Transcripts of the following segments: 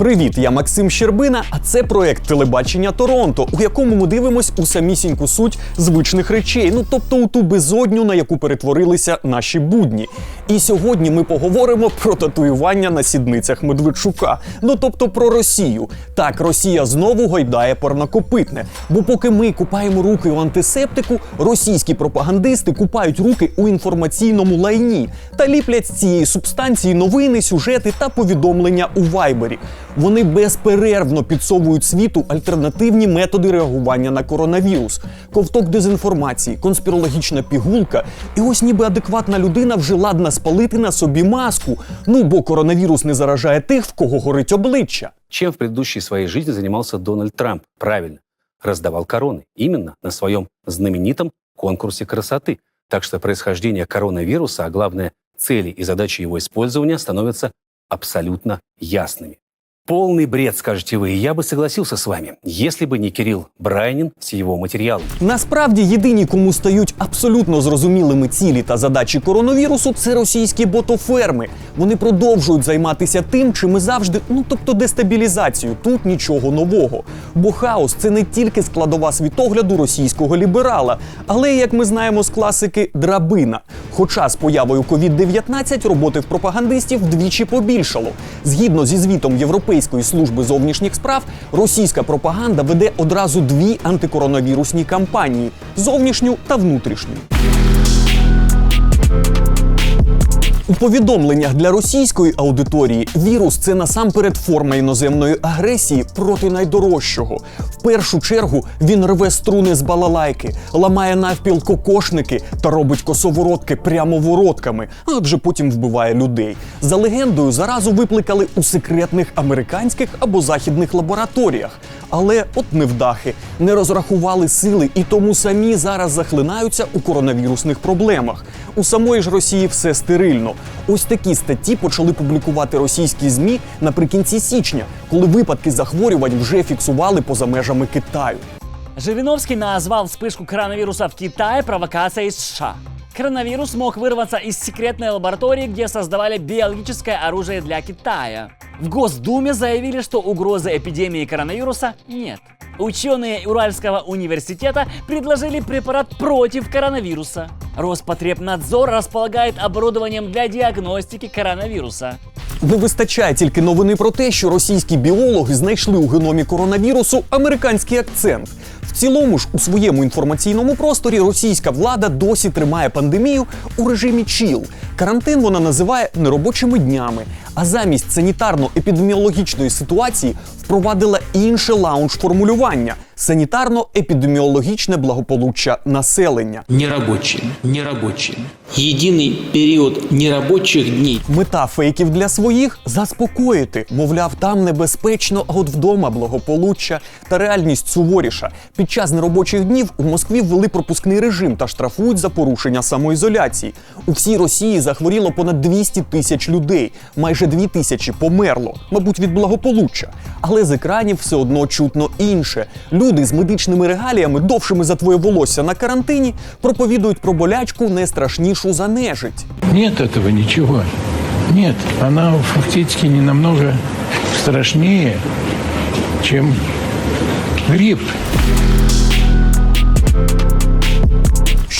Привіт, я Максим Щербина, а це проект телебачення Торонто, у якому ми дивимось у самісіньку суть звичних речей, ну тобто у ту безодню, на яку перетворилися наші будні. І сьогодні ми поговоримо про татуювання на сідницях Медведчука. Ну тобто про Росію. Так, Росія знову гойдає порнокопитне. Бо поки ми купаємо руки у антисептику, російські пропагандисти купають руки у інформаційному лайні та ліплять з цієї субстанції новини, сюжети та повідомлення у вайбері. Вони безперервно підсовують світу альтернативні методи реагування на коронавірус, ковток дезінформації, конспірологічна пігулка. І ось ніби адекватна людина вже ладна спалити на собі маску. Ну бо коронавірус не заражає тих, в кого горить обличчя. Чем в предыдущей своей жизни занимался Дональд Трамп? Правильно, раздавал короны. Именно на своем знаменитом конкурсе красоты. Так что происхождение коронавируса, а главное, цели и задачи его использования становятся абсолютно ясными. Полный бред, скажете вы, и я бы согласился с вами, если бы не Кирилл Брайнин с его материалом. Насправді єдині, кому стають абсолютно зрозумілими цілі та задачі коронавірусу, це російські ботоферми. Вони продовжують займатися тим, чим ми завжди, ну тобто дестабілізацію. Тут нічого нового. Бо хаос це не тільки складова світогляду російського ліберала, але, як ми знаємо з класики, драбина. Хоча з появою COVID-19 роботи в пропагандистів вдвічі побільшало. Згідно зі звітом Європейської служби зовнішніх справ, російська пропаганда веде одразу дві антикоронавірусні кампанії зовнішню та внутрішню. У повідомленнях для російської аудиторії вірус це насамперед форма іноземної агресії проти найдорожчого. В першу чергу він рве струни з балалайки, ламає навпіл кокошники та робить косоворотки прямо вородками, а вже потім вбиває людей. За легендою, заразу викликали у секретних американських або західних лабораторіях. Але от невдахи не розрахували сили і тому самі зараз захлинаються у коронавірусних проблемах. У самої ж Росії все стерильно. Ось такі статті почали публікувати російські змі наприкінці січня, коли випадки захворювань вже фіксували поза межами Китаю. Жириновский назвал вспышку коронавируса в Китае провокацией США. Коронавирус мог вырваться из секретной лаборатории, где создавали биологическое оружие для Китая. В Госдуме заявили, что угрозы эпидемии коронавируса нет. Ученые Уральского университета предложили препарат против коронавируса. Роспотребнадзор располагает оборудованием для диагностики коронавируса. Не вистачає тільки новини про те, що російські біологи знайшли у геномі коронавірусу американський акцент. В цілому ж у своєму інформаційному просторі російська влада досі тримає пандемію у режимі чіл. Карантин вона називає неробочими днями, а замість санітарно-епідеміологічної ситуації впровадила інше лаунж-формулювання санітарно-епідеміологічне благополуччя населення. нерабочими, нерабочими. Единый период нерабочих дней Мета фейків для своїх заспокоїти. Мовляв, там небезпечно, а от вдома благополуччя та реальність суворіша. Під час неробочих днів у Москві ввели пропускний режим та штрафують за порушення самоізоляції. У всій Росії захворіло понад 200 тисяч людей. Майже 2 тисячі померло, мабуть, від благополуччя. Але з екранів все одно чутно інше. Люди з медичними регаліями, довшими за твоє волосся на карантині, проповідують про болячку не страшнішу за нежить. Нет этого ничего. Нет, она фактически не намного страшнее, чем грипп.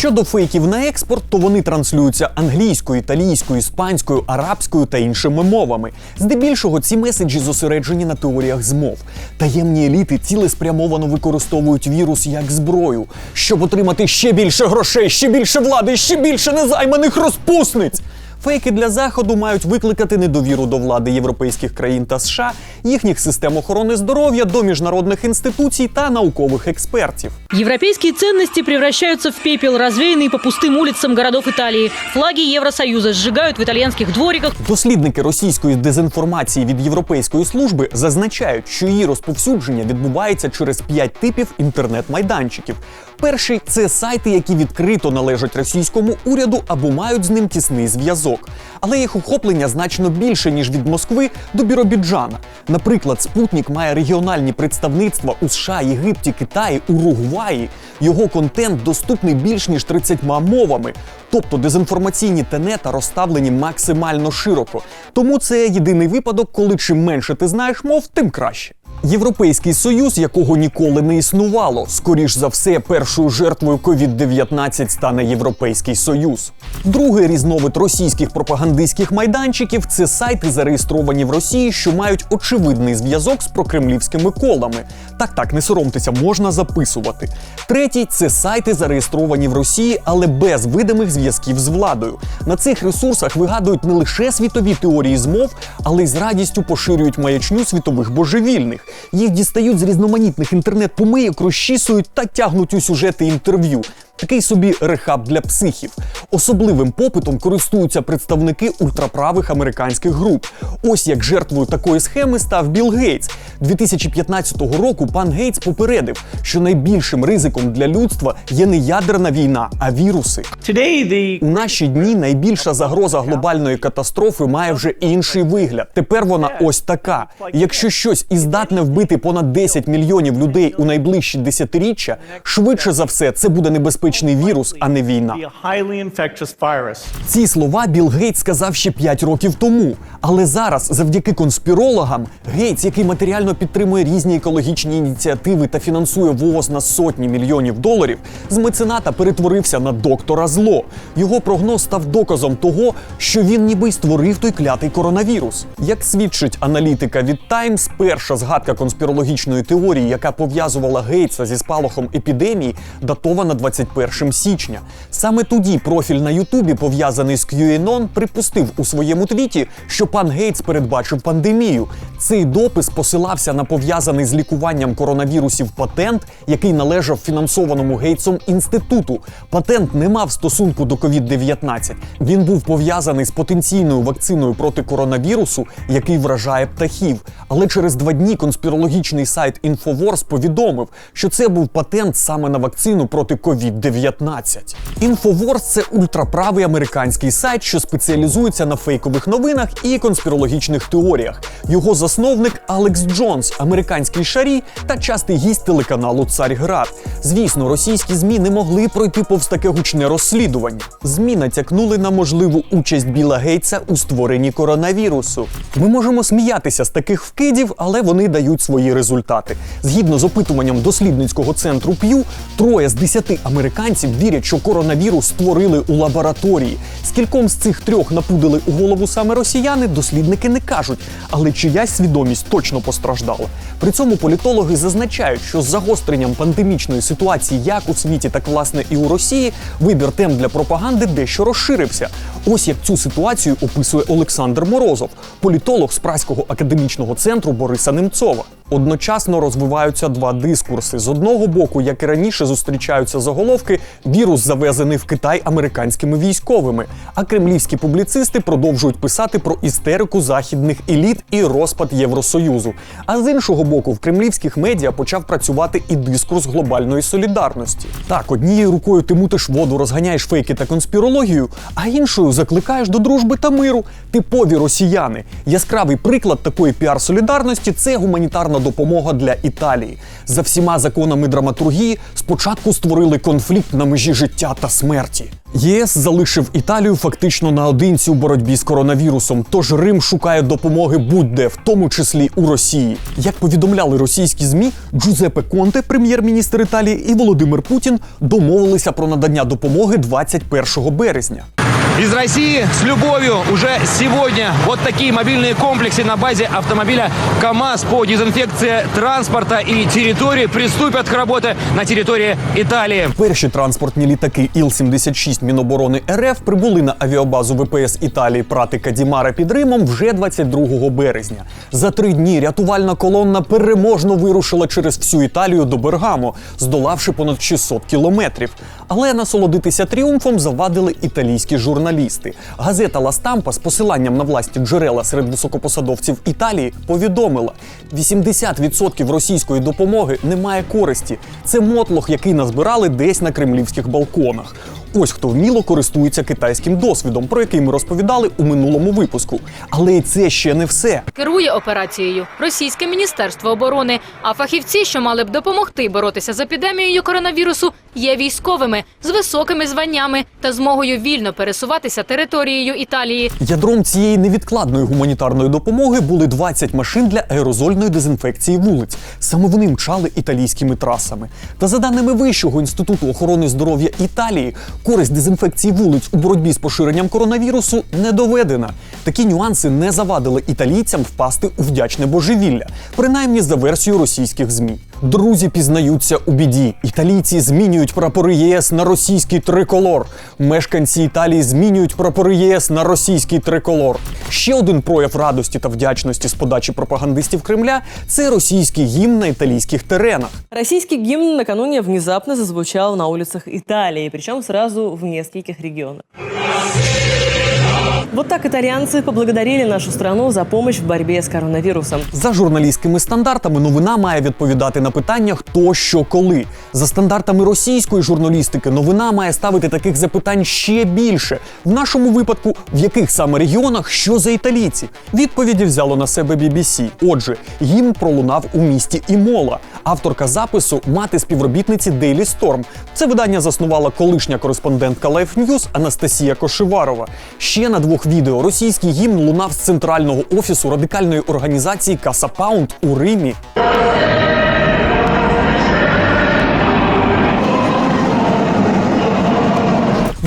Щодо фейків на експорт, то вони транслюються англійською, італійською, іспанською, арабською та іншими мовами. Здебільшого ці меседжі зосереджені на теоріях змов. Таємні еліти цілеспрямовано використовують вірус як зброю, щоб отримати ще більше грошей, ще більше влади, ще більше незайманих розпусниць. Фейки для заходу мають викликати недовіру до влади європейських країн та США, їхніх систем охорони здоров'я до міжнародних інституцій та наукових експертів. Европейские ценности превращаются в пепел, развеянный по пустым улицам городов Италии. Флаги Евросоюза сжигают в итальянских двориках. Дослідники російської дезінформації від Європейської служби зазначають, що її розповсюдження відбувається через п'ять типів інтернет-майданчиків. Перший це сайти, які відкрито належать російському уряду або мають з ним тісний зв'язок. Зв'язок. Але їх охоплення значно більше, ніж від Москви до Біробіджана. Наприклад, Спутник має регіональні представництва у США, Єгипті, Китаї, Уругваї. Його контент доступний більш ніж 30 мовами. Тобто дезінформаційні тенета розставлені максимально широко. Тому це єдиний випадок, коли чим менше ти знаєш мов, тим краще. Європейський союз, якого ніколи не існувало, скоріш за все, першою жертвою COVID-19 стане Європейський Союз. Другий різновид російських пропагандистських майданчиків це сайти, зареєстровані в Росії, що мають очевидний зв'язок з прокремлівськими колами. Так, так, не соромтеся, можна записувати. Третій це сайти, зареєстровані в Росії, але без видимих зв'язків з владою. На цих ресурсах вигадують не лише світові теорії змов, але й з радістю поширюють маячню світових божевільних. Їх дістають з різноманітних інтернет-помийок, розчісують та тягнуть у сюжети інтерв'ю. Такий собі рехаб для психів. Особливим попитом користуються представники ультраправих американських груп. Ось як жертвою такої схеми став Білл Гейтс. 2015 року пан Гейтс попередив, що найбільшим ризиком для людства є не ядерна війна, а віруси. У наші дні найбільша загроза глобальної катастрофи має вже інший вигляд. Тепер вона ось така. Якщо щось і здатне вбити понад 10 мільйонів людей у найближчі десятиріччя, швидше за все це буде небезпечний вірус, а не війна. Ці слова Білл Гейтс сказав ще 5 років тому. Але зараз, завдяки конспірологам, Гейтс, який матеріально підтримує різні екологічні ініціативи та фінансує ВООЗ на сотні мільйонів доларів, з мецената перетворився на доктора зло. Його прогноз став доказом того, що він ніби й створив той клятий коронавірус. Як свідчить аналітика від Times, перша згадка конспірологічної теорії, яка пов'язувала Гейтса зі спалахом епідемії, датована 21 січня. Саме тоді профіль на Ютубі, пов'язаний з QAnon, припустив у своєму твіті, що пан Гейтс передбачив пандемію. Цей допис посилався на пов'язаний з лікуванням коронавірусів патент, який належав фінансованому Гейтсом інституту. Патент не мав стосунку до COVID-19. Він був пов'язаний з потенційною вакциною проти коронавірусу, який вражає птахів. Але через два дні конспірологічний сайт Infowars повідомив, що це був патент саме на вакцину проти COVID-19. Infowars – це ультраправий американський сайт, що спеціалізується на фейкових новинах і конспірологічних теоріях. Його засновник Алекс Джонс, американський шарій та частий гість телеканалу Царьград. Звісно, російські змі не могли пройти повз таке гучне розслідування. Змі натякнули на можливу участь Біла Гейтса у створенні коронавірусу. Ми можемо сміятися з таких вкидів, але вони дають свої результати. Згідно з опитуванням дослідницького центру П'ю, троє з десяти американців вірять, що коронавірус створили у лабораторії. Скільком з цих трьох напудили у голову саме росіяни, дослідники не кажуть, але чиясь свідомість точно постраждала. При цьому політологи зазначають, що з загостренням пандемічної ситуації як у світі, так власне і у Росії, вибір тем для пропаганди дещо розширився. Ось як цю ситуацію описує Олександр Морозов, політолог з Праського академічного центру Бориса Немцова. Одночасно розвиваються два дискурси. З одного боку, як і раніше, зустрічаються заголовки вірус завезений в Китай американськими військовими. А кремлівські публіцисти продовжують писати про істерику західних еліт і розпад Євросоюзу. А з іншого боку, в кремлівських медіа почав працювати і дискурс глобальної солідарності. Так, однією рукою ти мутиш воду, розганяєш фейки та конспірологію, а іншою закликаєш до дружби та миру. Типові росіяни. Яскравий приклад такої піар-солідарності це гуманітарна допомога для Італії. За всіма законами драматургії спочатку створили конфлікт на межі життя та смерті. ЄС залишив Італію фактично наодинці у боротьбі з коронавірусом, тож Рим шукає допомоги будь-де, в тому числі у Росії. Як повідомляли російські змі, Джузепе Конте, прем'єр-міністр Італії, і Володимир Путін домовилися про надання допомоги 21 березня. Из России с любовью уже сегодня вот такие мобильные комплексы на базе автомобиля КАМАЗ по дезинфекции транспорта и территории приступят к работе на территории Италии. Перші транспортні літаки Іл-76 Міноборони РФ прибули на авіабазу ВПС Італії Пратика Дімара під Римом вже 22 березня. За три дні рятувальна колонна переможно вирушила через всю Італію до Бергамо, здолавши понад 600 кілометрів. Але насолодитися тріумфом завадили італійські журналісти. Газета Ла Стампа з посиланням на власні джерела серед високопосадовців Італії повідомила: 80% російської допомоги немає користі. Це мотлох, який назбирали десь на кремлівських балконах. Ось хто вміло користується китайським досвідом, про який ми розповідали у минулому випуску. Але це ще не все. Керує операцією російське міністерство оборони. А фахівці, що мали б допомогти боротися з епідемією коронавірусу, є військовими з високими званнями та змогою вільно пересуватися територією Італії. Ядром цієї невідкладної гуманітарної допомоги були 20 машин для аерозольної дезінфекції вулиць. Саме вони мчали італійськими трасами. Та за даними Вищого інституту охорони здоров'я Італії, користь дезінфекції вулиць у боротьбі з поширенням коронавірусу не доведена. Такі нюанси не завадили італійцям впасти у вдячне божевілля, принаймні за версією російських змі. Друзі пізнаються у біді. Італійці змінюють прапори ЄС на російський триколор. Мешканці Італії змінюють прапори ЄС на російський триколор. Ще один прояв радості та вдячності з подачі пропагандистів Кремля це російський гімн на італійських теренах. Российский гимн накануне внезапно зазвучал на улицах Италии, причем сразу в нескольких регионах. Вот так итальянцы поблагодарили нашу страну за помощь в борьбе с коронавирусом. За журналістськими стандартами новина має відповідати на питання хто що коли. За стандартами російської журналістики новина має ставити таких запитань ще більше. В нашому випадку, в яких саме регіонах що за італійці? Відповіді взяло на себе BBC. Отже, гімн пролунав у місті Імола. Авторка запису мати співробітниці Daily Storm. Це видання заснувала колишня кореспондентка Life News Анастасія Кошеварова. Ще на двох відео російський гімн лунав з центрального офісу радикальної організації Каса Паунд у Римі.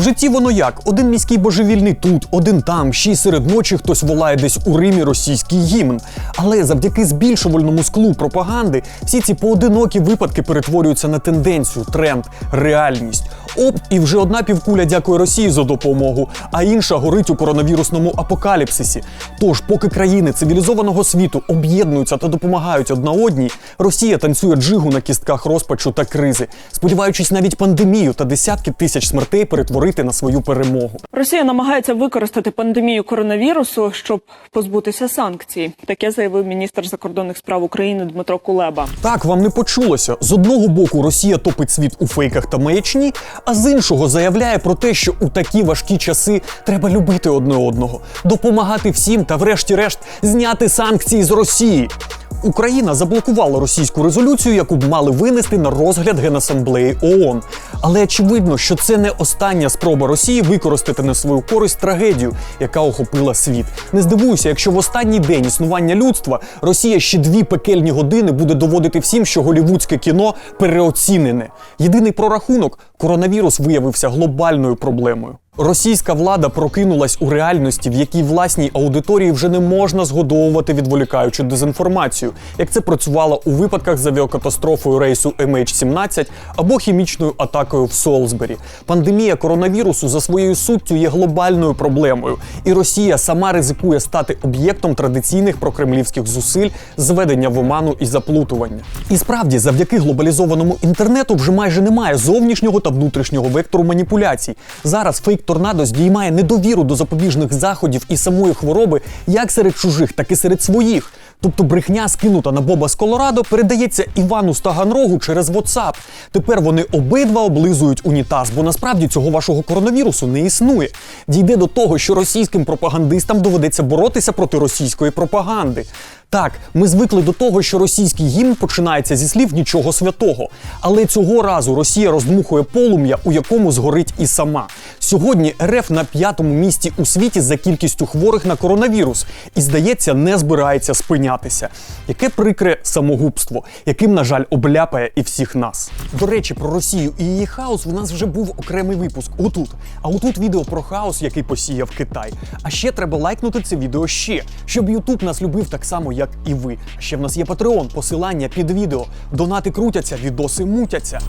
Житті воно як: один міський божевільний тут, один там, ще й серед ночі хтось волає десь у Римі російський гімн. Але завдяки збільшувальному склу пропаганди всі ці поодинокі випадки перетворюються на тенденцію, тренд, реальність. Оп, і вже одна півкуля дякує Росії за допомогу, а інша горить у коронавірусному апокаліпсисі. Тож, поки країни цивілізованого світу об'єднуються та допомагають одна одній, Росія танцює джигу на кістках розпачу та кризи, сподіваючись навіть пандемію та десятки тисяч смертей перетворити на свою перемогу. Росія намагається використати пандемію коронавірусу, щоб позбутися санкцій. Таке заявив міністр закордонних справ України Дмитро Кулеба. Так вам не почулося. З одного боку Росія топить світ у фейках та маячні, а з іншого заявляє про те, що у такі важкі часи треба любити одне одного, допомагати всім та, врешті-решт, зняти санкції з Росії. Україна заблокувала російську резолюцію, яку б мали винести на розгляд Генасамблеї ООН. Але очевидно, що це не остання спроба Росії використати на свою користь трагедію, яка охопила світ. Не здивуюся, якщо в останній день існування людства Росія ще дві пекельні години буде доводити всім, що голівудське кіно переоцінене. Єдиний прорахунок коронавірус виявився глобальною проблемою. Російська влада прокинулась у реальності, в якій власній аудиторії вже не можна згодовувати відволікаючу дезінформацію, як це працювало у випадках з авіакатастрофою рейсу MH17 або хімічною атакою в Солсбері. Пандемія коронавірусу за своєю суттю є глобальною проблемою, і Росія сама ризикує стати об'єктом традиційних прокремлівських зусиль зведення в оману і заплутування. І справді, завдяки глобалізованому інтернету вже майже немає зовнішнього та внутрішнього вектору маніпуляцій. Зараз фейк торнадо здіймає недовіру до запобіжних заходів і самої хвороби як серед чужих, так і серед своїх. Тобто брехня, скинута на Боба з Колорадо, передається Івану з Таганрогу через WhatsApp. Тепер вони обидва облизують унітаз, бо насправді цього вашого коронавірусу не існує. Дійде до того, що російським пропагандистам доведеться боротися проти російської пропаганди. Так, ми звикли до того, що російський гімн починається зі слів нічого святого. Але цього разу Росія роздмухує полум'я, у якому згорить і сама. Сьогодні РФ на п'ятому місці у світі за кількістю хворих на коронавірус і, здається, не збирається спинятися. Яке прикре самогубство, яким, на жаль, обляпає і всіх нас. До речі, про Росію і її хаос в нас вже був окремий випуск. Отут. А отут відео про хаос, який посіяв Китай. А ще треба лайкнути це відео ще, щоб Ютуб нас любив так само, як як і ви. Ще в нас є Patreon, посилання під відео. Донати крутяться, відоси мутяться.